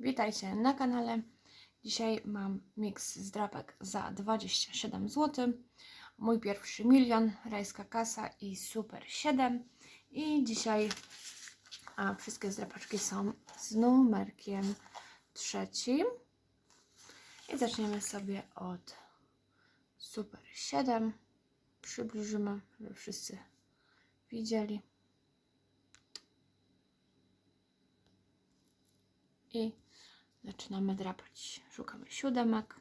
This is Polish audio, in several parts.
Witajcie na kanale. Dzisiaj mam miks z drapek za 27 zł. Mój pierwszy milion, rajska kasa i super 7. I dzisiaj a, wszystkie zdrapaczki są z numerkiem trzecim. I zaczniemy sobie od super 7. Przybliżymy, żeby wszyscy widzieli. I zaczynamy drapać. Szukamy siódemek.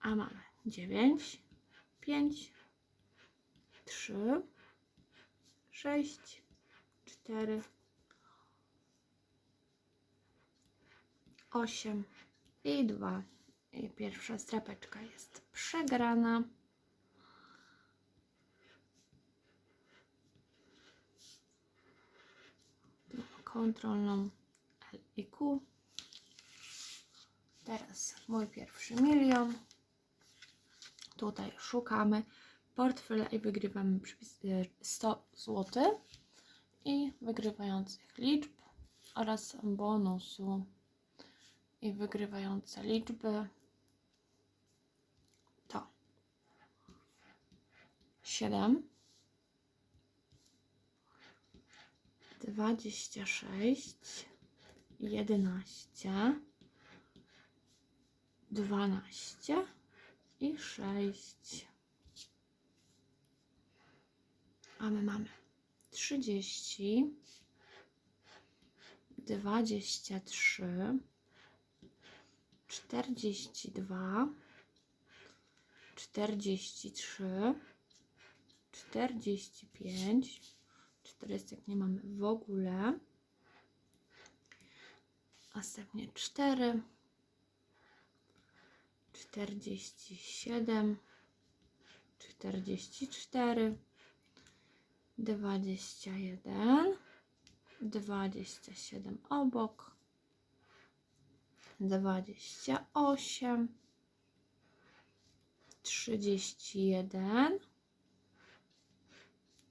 A mamy 9, 5, 3, 6, 4, 8 i 2. I pierwsza strapeczka jest przegrana. Kontrolną L i Q. Teraz mój pierwszy milion. Tutaj szukamy. Portfela i wygrywamy przypis e, 100 zł i wygrywających liczb oraz bonusu. I wygrywające liczby. To. 7 26 11 12 i 6 a my mamy 30 23 42 43 45 40 nie mamy w ogóle. Następnie 4 47 44 21 27 obok 28 31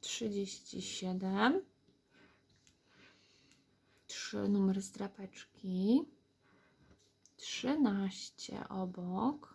37 3 numer z drapeczki 13 obok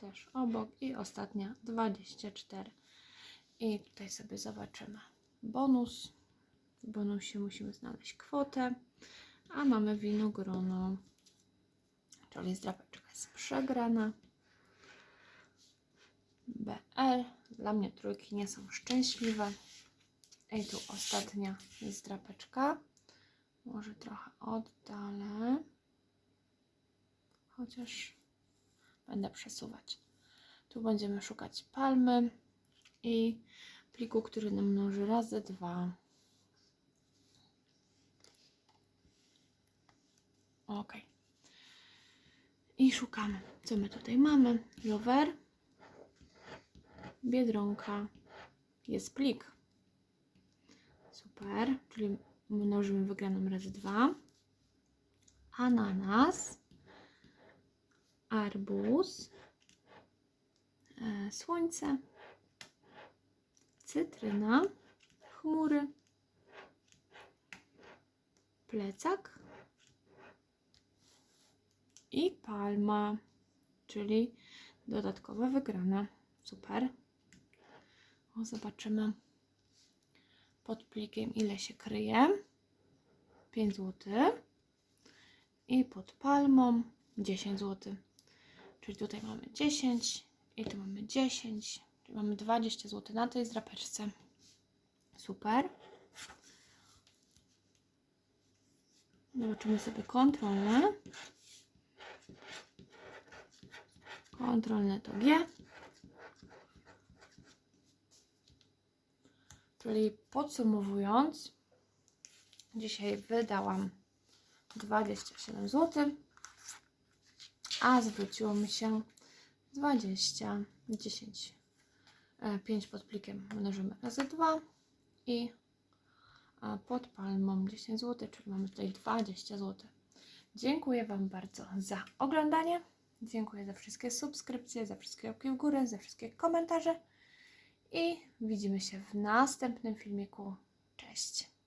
też obok i ostatnia 24 i tutaj sobie zobaczymy bonus. W bonusie musimy znaleźć kwotę a mamy winogrono czyli zdrapeczka jest przegrana. BL dla mnie trójki nie są szczęśliwe. I tu ostatnia jest drapeczka może trochę oddalę. Chociaż będę przesuwać. Tu będziemy szukać palmy i pliku, który nam mnoży. Razy dwa. Ok i szukamy. Co my tutaj mamy? Rower biedronka. Jest plik. Super. Czyli mnożymy wygraną razy dwa. Ananas arbuz e, słońce cytryna chmury plecak i palma czyli dodatkowa wygrana super. O, zobaczymy. Pod plikiem ile się kryje? 5 zł i pod palmą 10 zł czyli tutaj mamy 10 i tu mamy 10 czyli mamy 20 zł na tej zdrapeczce. Super. Zobaczymy sobie kontrolne. Kontrolne to G. Czyli podsumowując Dzisiaj wydałam 27 zł, a zwróciło mi się 20, 10, 5 pod plikiem mnożymy razy 2 i a pod palmą 10 zł, czyli mamy tutaj 20 zł. Dziękuję Wam bardzo za oglądanie. Dziękuję za wszystkie subskrypcje, za wszystkie łapki w górę, za wszystkie komentarze i widzimy się w następnym filmiku. Cześć!